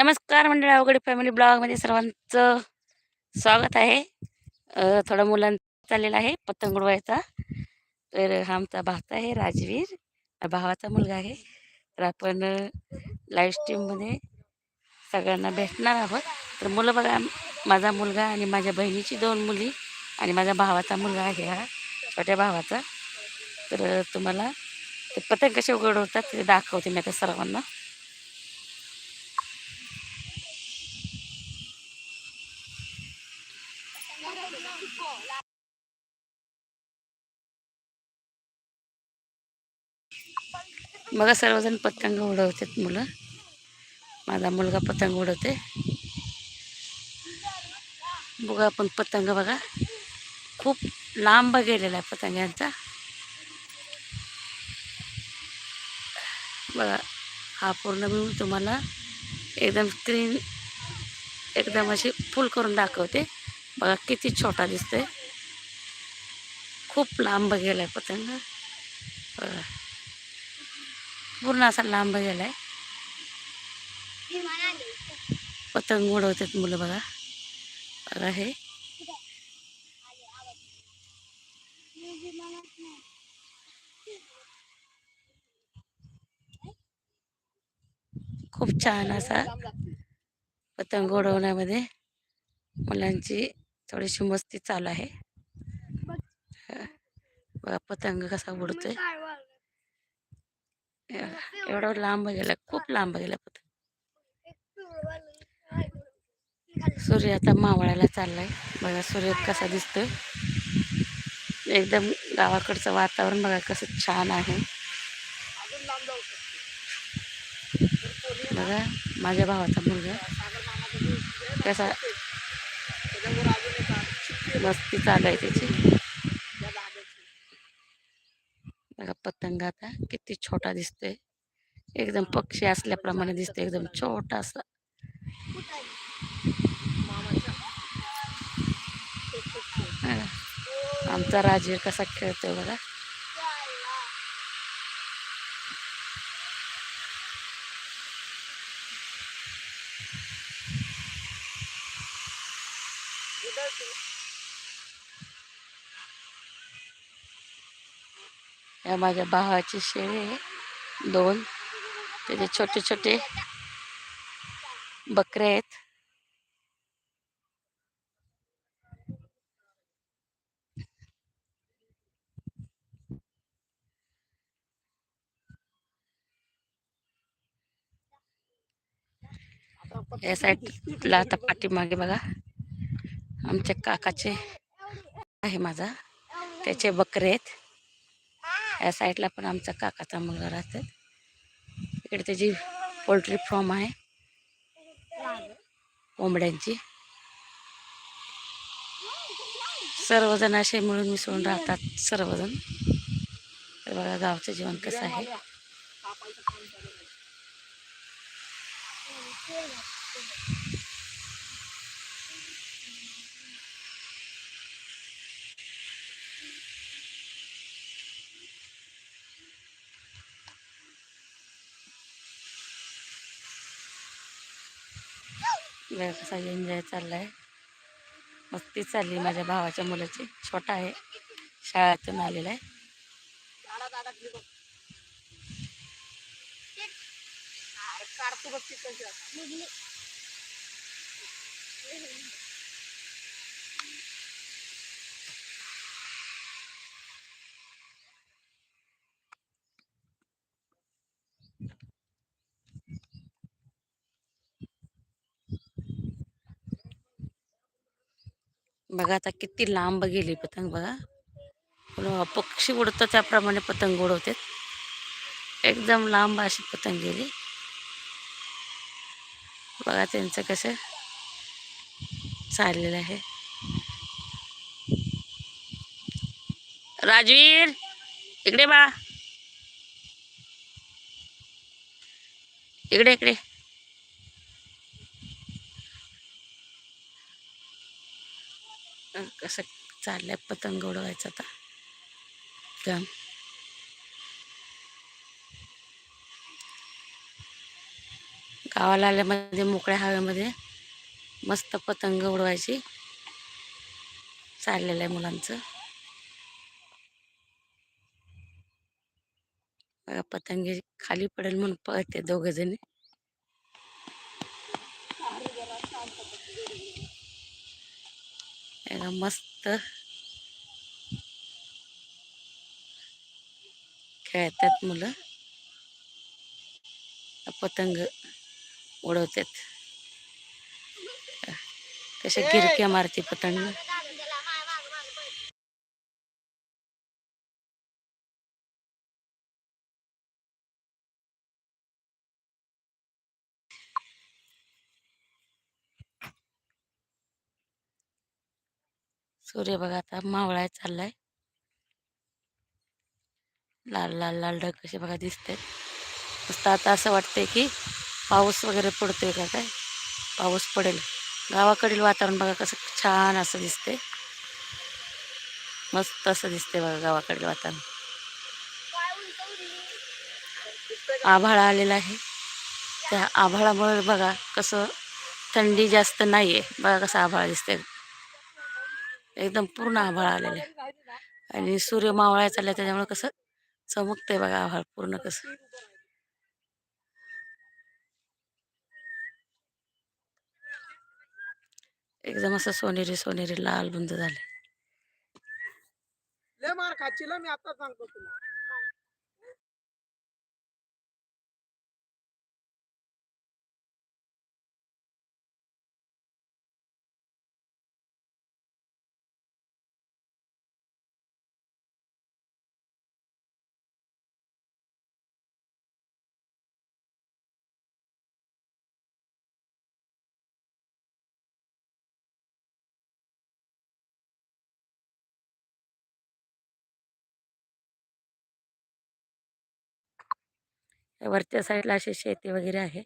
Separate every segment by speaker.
Speaker 1: नमस्कार मंडळी अवघड फॅमिली ब्लॉगमध्ये सर्वांचं स्वागत आहे. थोडा मुलांचा चाललेला आहे पतंग उडवायचा. तर हा आमचा भात आहे राजवीर. भावाचा मुलगा आहे. तर आपण लाईव्ह स्ट्रीममध्ये सगळ्यांना भेटणार आहोत. तर मुलं बघा माझा मुलगा आणि माझ्या बहिणीची दोन मुली आणि माझ्या भावाचा मुलगा आहे हा छोट्या भावाचा. तर तुम्हाला ते पतंग कसे उघडवतात ते दाखवते मी आता सर्वांना. बघा सर्वजण पतंग उडवतात मुलं. माझा मुलगा पतंग उडवते बघा आपण पतंग बघा. खूप लांब गेलेला आहे पतंगांचा. बघा हा पूर्ण मी तुम्हाला एकदम स्क्रीन एकदम अशी फुल करून दाखवते. बघा किती छोटा दिसतोय. खूप लांब गेला आहे पतंग. बघा. पूर्ण असा लांब गेलाय. पतंग उडवतात मुलं बघा. बघा हे. खूप छान असा पतंग उडवण्यामध्ये मुलांची थोडीशी मस्ती चालू आहे. बघा पतंग कसा उडतोय. एवढा लांब गेला खूप लांब गेला सूर्य आता मावळायला चाललाय. बघा सूर्य कसा दिसतोय. एकदम गावाकडचं वातावरण बघा कसं छान आहे. बघा माझ्या भावाचा मुलगा. कसा मस्ती चालू आहे त्याची. बघा पतंग आता किती छोटा दिसतोय. एकदम पक्षी असल्याप्रमाणे दिसतोय एकदम छोटासा. आमचा राजीव कसा खेळतोय बघा. या माझ्या भावाची शेळी आहे. दोन. त्याचे छोटे छोटे बकरे आहेत. या साईडला आता पाठीमागे बघा. आमच्या काकाचे आहे माझा. त्याचे बकरे आहेत. या साईडला पण आमचा काकाचा मुलगा राहतात इकडे त्याची पोल्ट्री फॉर्म आहे. कोंबड्यांची. सर्वजण असे मिळून मिसळून राहतात सर्वजण. तर बघा गावचं जीवन कसं आहे. बघा कसा एन्जॉय चाललाय. मस्ती चालली माझ्या भावाच्या मुलाची. छोटा आहे. शाळेतून आलेला आहे. बघा आता किती लांब गेली पतंग बघा. पक्षी उडतं त्याप्रमाणे पतंग उडवतात. एकदम लांब अशी पतंग गेली. बघा त्यांचं कसं चाललेलं आहे. राजवीर इकडे बा. इकडे इकडे. कसं चाललं आहे पतंग उडवायचं आता. काम गावाला आल्यामध्ये मोकळ्या हवेमध्ये मस्त पतंग उडवायची. चाललेलं आहे मुलांचं. बघा पतंगी खाली पडेल म्हणून पळते दोघ एकदम मस्त खेळतात मुलं. पतंग उडवतात. कशा गिरक्या मारते पतंग. सूर्य बघा आता मावळाय चाललाय. लाल लाल लाल ढग कसे बघा दिसते मस्त आता असं वाटतंय की पाऊस वगैरे पडतोय का काय? पाऊस पडेल. गावाकडील वातावरण बघा कसं छान असं दिसते मस्त असं दिसते बघा गावाकडील वातावरण. आभाळ आलेला आहे. त्या आभाळामुळे बघा कसं थंडी जास्त नाही आहे बघा कसं आभाळ दिसते एकदम पूर्ण आभाळ आलेलं. आहे आणि सूर्य मावळाय चालला त्याच्यामुळे कसं चमकतंय बघा आभाळ पूर्ण कसं. एकदम असं सोनेरी सोनेरी लाल बुंद झाले.
Speaker 2: मार खाची मी आता सांगतो तुला.
Speaker 1: वरच्या साईडला अशी शेती वगैरे आहे.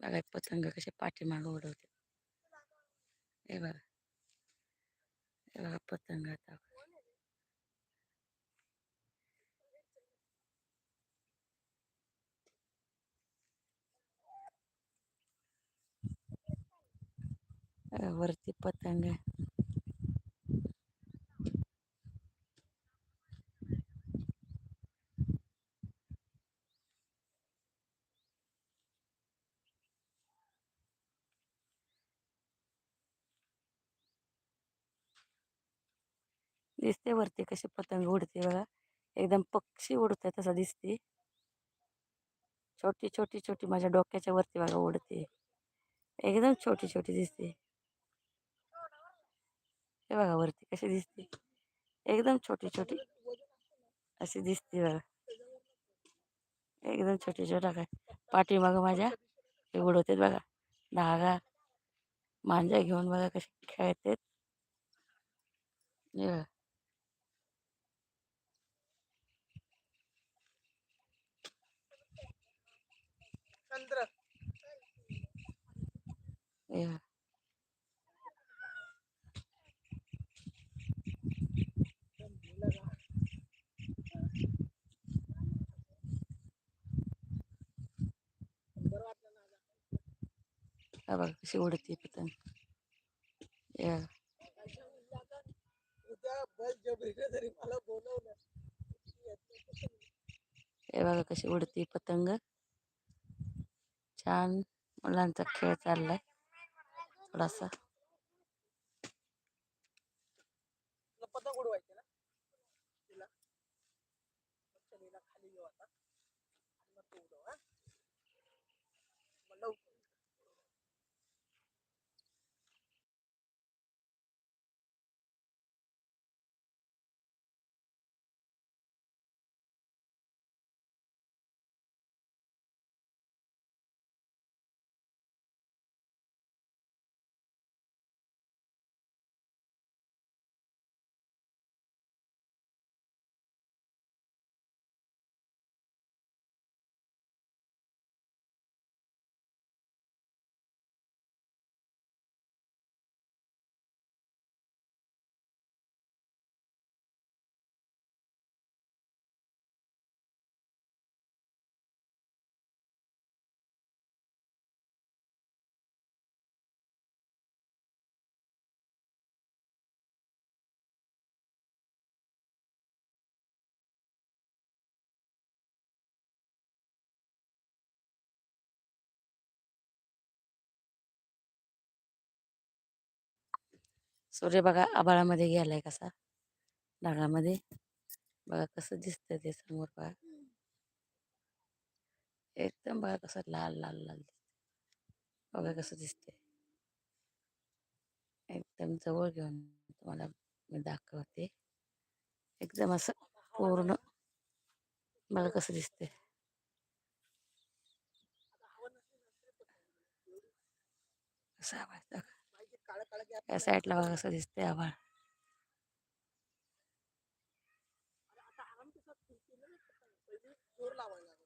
Speaker 1: बघा पतंग कसे पाठीमागं उडवते. हे बघा. हे बघा पतंग आता. वरती पतंग. दिसते वरती कशी पतंग उडते बघा. एकदम पक्षी उडते तसं दिसते. छोटी छोटी छोटी माझ्या डोक्याच्या वरती बघा उडते. एकदम छोटी छोटी दिसते. हे बघा वरती कशी दिसते. एकदम छोटी छोटी अशी दिसते बघा. एकदम छोटी छोटा काय पाठीमागं माझ्या हे उडवतात बघा. धागा मांजा घेऊन बघा कशी खेळतात. हे बघा.
Speaker 2: चंद्र
Speaker 1: हे बघा. हा बघा कशी उडते पतंग हे बघा.
Speaker 2: उद्या बळजबरीने जरी मला बोलवलं
Speaker 1: हे बघा कशी उडती पतंग छान मुलांचा खेळ चाललाय थोडासा.
Speaker 2: तुला पतंग उडवायचे ना? तिला. चल हिला खाली
Speaker 1: सूर्य बघा आभाळामध्ये गेलाय कसा. ढगामध्ये. बघा कसं दिसतंय ते समोर बघा एकदम बघा कसं लाल लाल लाल दिसतंय. बघा कसं दिसतंय. एकदम जवळ घेऊन तुम्हाला मी दाखवते. एकदम असं पूर्ण बघा कसं दिसतंय. कसं आवाज
Speaker 2: दाखव.
Speaker 1: या साईडला बघा असं दिसतंय आभाळ.
Speaker 2: जोर लावायला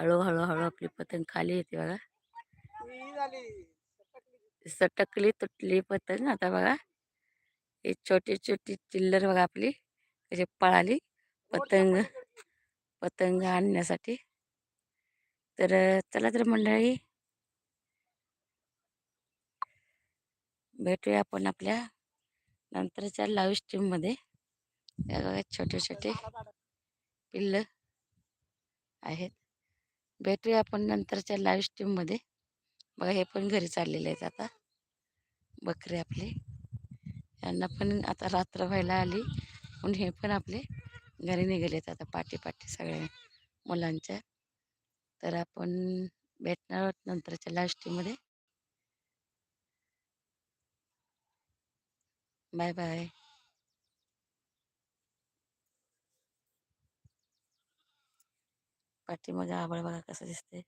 Speaker 1: हळूहळू हळू आपली पतंग खाली येते बघा.
Speaker 2: ही सटकली.
Speaker 1: तुटली पतंग आता बघा. ही छोटी छोटी चिल्लर बघा आपली. कशी पळाली पतंग. पतंग आणण्यासाठी. तर चला तर मंडळी. भेटूया आपण आपल्या नंतरच्या लाईव्ह स्ट्रीममध्ये बघा छोटे छोटे पिल्ल आहेत. भेटूया आपण नंतरच्या लाईव्ह स्ट्रीममध्ये बघा हे पण घरी चाललेले आहेत आता. बकरे आपले. यांना पण आता रात्र व्हायला आली. म्हणून हे पण आपले घरी निघाले आहेत आता पाठी पाठी सगळ्या मुलांच्या. तर आपण भेटणार आहोत नंतरच्या लाईव्ह स्ट्रीममध्ये बाय बाय पाठीमागे आभाळ बघा कसं दिसते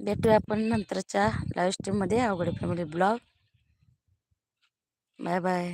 Speaker 1: भेटूया आपण नंतरच्या लाईव्ह स्ट्रीममध्ये अवघड फॅमिली ब्लॉग बाय बाय